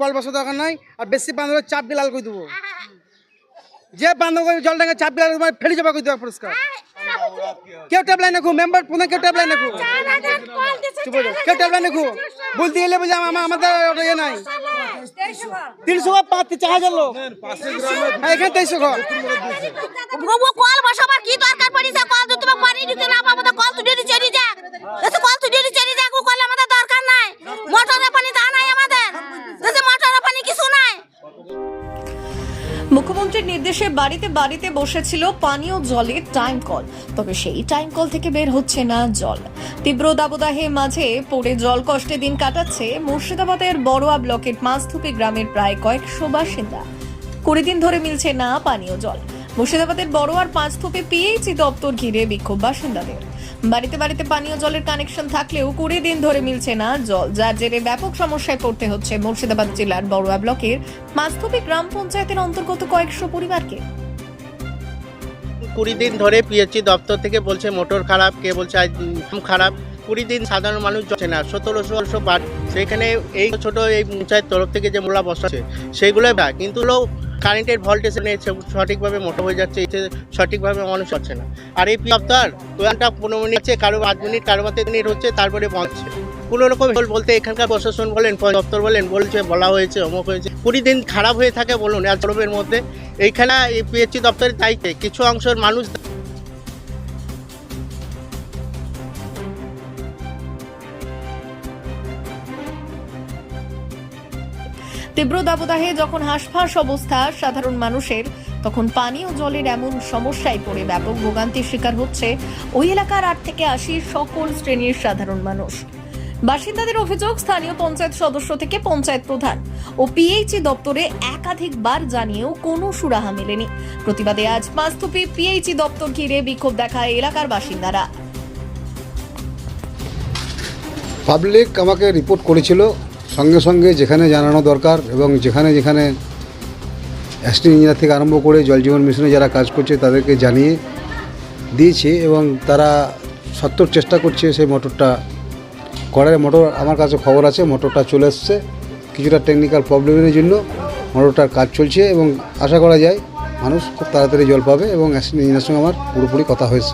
Call বসার দরকার নাই, আর বেশি বান্ধব চাপ দিয়ে লাল করে দেবো। যে বান্ধব জল টাকা চাপ দিয়ে লাল ফেলে যাবা, করে দেবো পরিষ্কার। কেউ ট্যাপ লাইন মেম্বার পুনে কেউ ট্যাপ লাইন রাখো চুপ হয়ে যাও। কেউ ট্যাপ লাইন রাখো বলতে গেলে বুঝে আমাদের ওটা ইয়ে নাই। তিনশো পাঁচ চার হাজার লোক। হ্যাঁ এখানে তেইশশো ঘর। মুখ্যমন্ত্রীর নির্দেশে বাড়িতে বাড়িতে বসেছিল পানীয় জলের টাইম কল। তবে সেই টাইম কল থেকে বের হচ্ছে না জল। তীব্র দাবদাহে মাঝে পড়ে জল কষ্টে দিন কাটাচ্ছে মুর্শিদাবাদের বড়োয়া ব্লকের মাছধুপি গ্রামের প্রায় কয়েকশো বাসিন্দা। কুড়ি দিন ধরে মিলছে না পানীয় জল। মুর্শিদাবাদের বড়োয়ার পাঁচথুপে পিএইচি দপ্তর ঘিরে বিক্ষোভ বাসিন্দাদের। বাড়িতে বাড়িতে পানীয় জলের কানেকশন থাকলেও কুড়ি দিন ধরে মিলছে না জল, যার জেরে ব্যাপক সমস্যায় পড়তে হচ্ছে মুর্শিদাবাদ জেলার বড়ুয়া ব্লকের মাছথুপি গ্রাম পঞ্চায়েতের অন্তর্গত কয়েকশো পরিবারকে। কুড়ি দিন ধরে পিএইচি দপ্তর থেকে বলছে মোটর খারাপ, কে বলছে খারাপ। কুড়ি দিন সাধারণ মানুষ যাচ্ছে না, সতেরোশো বার সেখানে এই ছোট এই পঞ্চায়েত তরফ থেকে যে মূলা বসাচ্ছে সেইগুলো দেয় কিন্তু কারেন্টের ভোল্টেজ নিয়েছে সঠিকভাবে মোটর হয়ে যাচ্ছে, এতে সঠিকভাবে মানুষ হচ্ছে না। আর এই দপ্তর দু ঘণ্টা পনেরো মিনিট হচ্ছে, কারও আট মিনিট, কারও তিন মিনিট হচ্ছে, তারপরে বাঁচছে কোনো রকম বলতে এখানকার প্রশাসন বলেন দপ্তর বলেন, বলছে, বলা হয়েছে, অমুক হয়েছে। কুড়ি দিন খারাপ হয়ে থাকে বলুন এত মধ্যে। এইখানে এই পিএইচসি দপ্তরের দায়িত্বে কিছু অংশের মানুষ তীব্র দাবদাহে যখন হাঁসফাঁস অবস্থা সাধারণ মানুষের, তখন পানীয় জলের এমন সমস্যায় পড়ে ব্যাপক ভোগান্তির শিকার হচ্ছে ওই এলাকার আট থেকে আশি সকল শ্রেণির সাধারণ মানুষ। বাসিন্দাদের অভিযোগ, স্থানীয় পঞ্চায়েত সদস্য থেকে পঞ্চায়েত প্রধান ও পিএইচি দপ্তরে একাধিকবার জানিয়েও কোনো সুরাহা মেলেনি। প্রতিবাদে আজ পাঁচথুপি পিএইচি দপ্তর ঘিরে বিক্ষোভ দেখায় এলাকার বাসিন্দারা। পাবলিক আমাকে রিপোর্ট করেছিল সঙ্গে সঙ্গে যেখানে জানানো দরকার এবং যেখানে যেখানে অ্যাসিস্ট্যান্ট ইঞ্জিনিয়ার থেকে আরম্ভ করে জল জীবন মিশনে যারা কাজ করছে তাদেরকে জানিয়ে দিয়েছে এবং তারা সত্তর চেষ্টা করছে সেই মোটরটা করার। মোটর আমার কাছে খবর আছে মোটরটা চলে এসছে। কিছুটা টেকনিক্যাল প্রবলেমের জন্য মোটরটার কাজ চলছে এবং আশা করা যায় মানুষ খুব তাড়াতাড়ি জল পাবে এবং অ্যাসিস্ট্যান্ট ইঞ্জিনিয়ার সঙ্গে আমার পুরোপুরি কথা হয়েছে।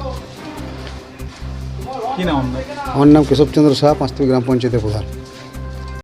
আমার নাম কেশবচন্দ্র সাহা পাঁচটি গ্রাম পঞ্চায়েতের প্রধান।